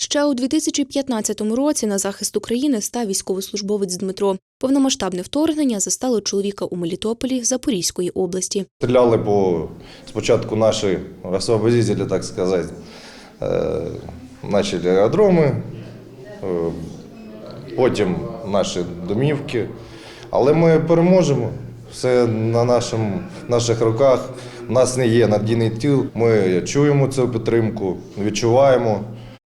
Ще у 2015 році на захист України став військовослужбовець Дмитро. Повномасштабне вторгнення застало чоловіка у Мелітополі Запорізької області. Стреляли по спочатку наші освободителі, так сказати, е, начали аеродроми, е, потім наші домівки. Але ми переможемо. Все на нашим, наших руках. У нас не є надійний тил. Ми чуємо цю підтримку, відчуваємо.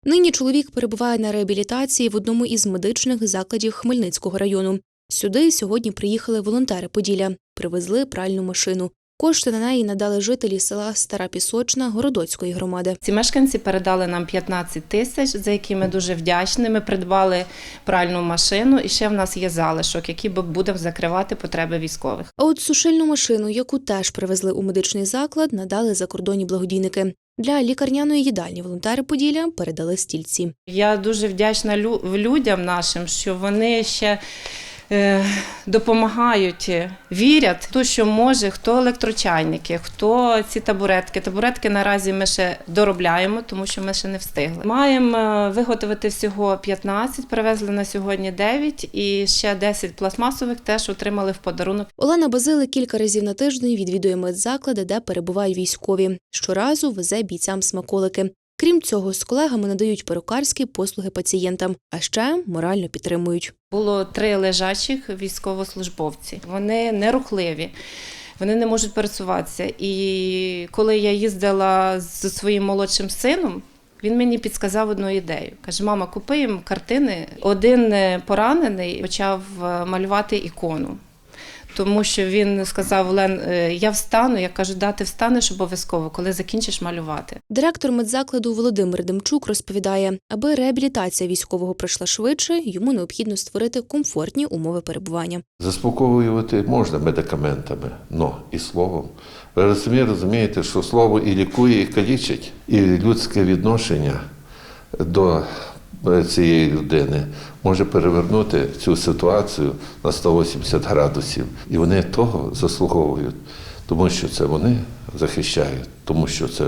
Нині чоловік перебуває на реабілітації в одному із медичних закладів Хмельницького району. Сюди сьогодні приїхали волонтери Поділля, привезли пральну машину. Кошти на неї надали жителі села Стара Пісочна Городоцької громади. Ці мешканці передали нам 15 тисяч, за які ми дуже вдячні. Ми придбали пральну машину, і ще в нас є залишок, який би будемо закривати потреби військових. А от сушильну машину, яку теж привезли у медичний заклад, надали закордонні благодійники. Для лікарняної їдальні волонтери Поділля передали стільці. Я дуже вдячна лю- людям нашим, що вони ще. Е, Допомагають, е, вірять, хто що може, хто електрочайники, хто ці табуретки. Табуретки наразі ми ще доробляємо, тому що ми ще не встигли. Маємо е, виготовити всього 15, привезли на сьогодні 9 і ще 10 пластмасових теж отримали в подарунок. Олена Базили кілька разів на тиждень відвідує медзаклади, де перебувають військові. Щоразу везе бійцям смаколики. Крім цього, з колегами надають перукарські послуги пацієнтам, а ще морально підтримують. Було три лежачих військовослужбовці. Вони нерухливі. Вони не можуть пересуватися. І коли я їздила з своїм молодшим сином, він мені підсказав одну ідею. Каже: мама, купи їм картини. Один е, поранений почав е, малювати ікону. Тому що він сказав: Лен, е, я встану. Я кажу, да, ти встанеш обов'язково, коли закінчиш малювати. Директор медзакладу Володимир Демчук розповідає, аби реабілітація військового пройшла швидше, йому необхідно створити комфортні умови перебування. Заспокоювати можна медикаментами, но і словом. Ви самі розумієте, що слово і лікує, і калічить, і людське відношення до цієї людини може перевернути цю ситуацію на 180 градусів. І вони того заслуговують, тому що це вони захищають, тому що це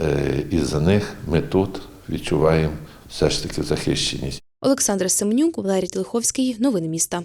е, із-за них ми тут відчуваємо все ж таки захищеність. Олександр Семенюк, Валерій Телеховський. Новини міста.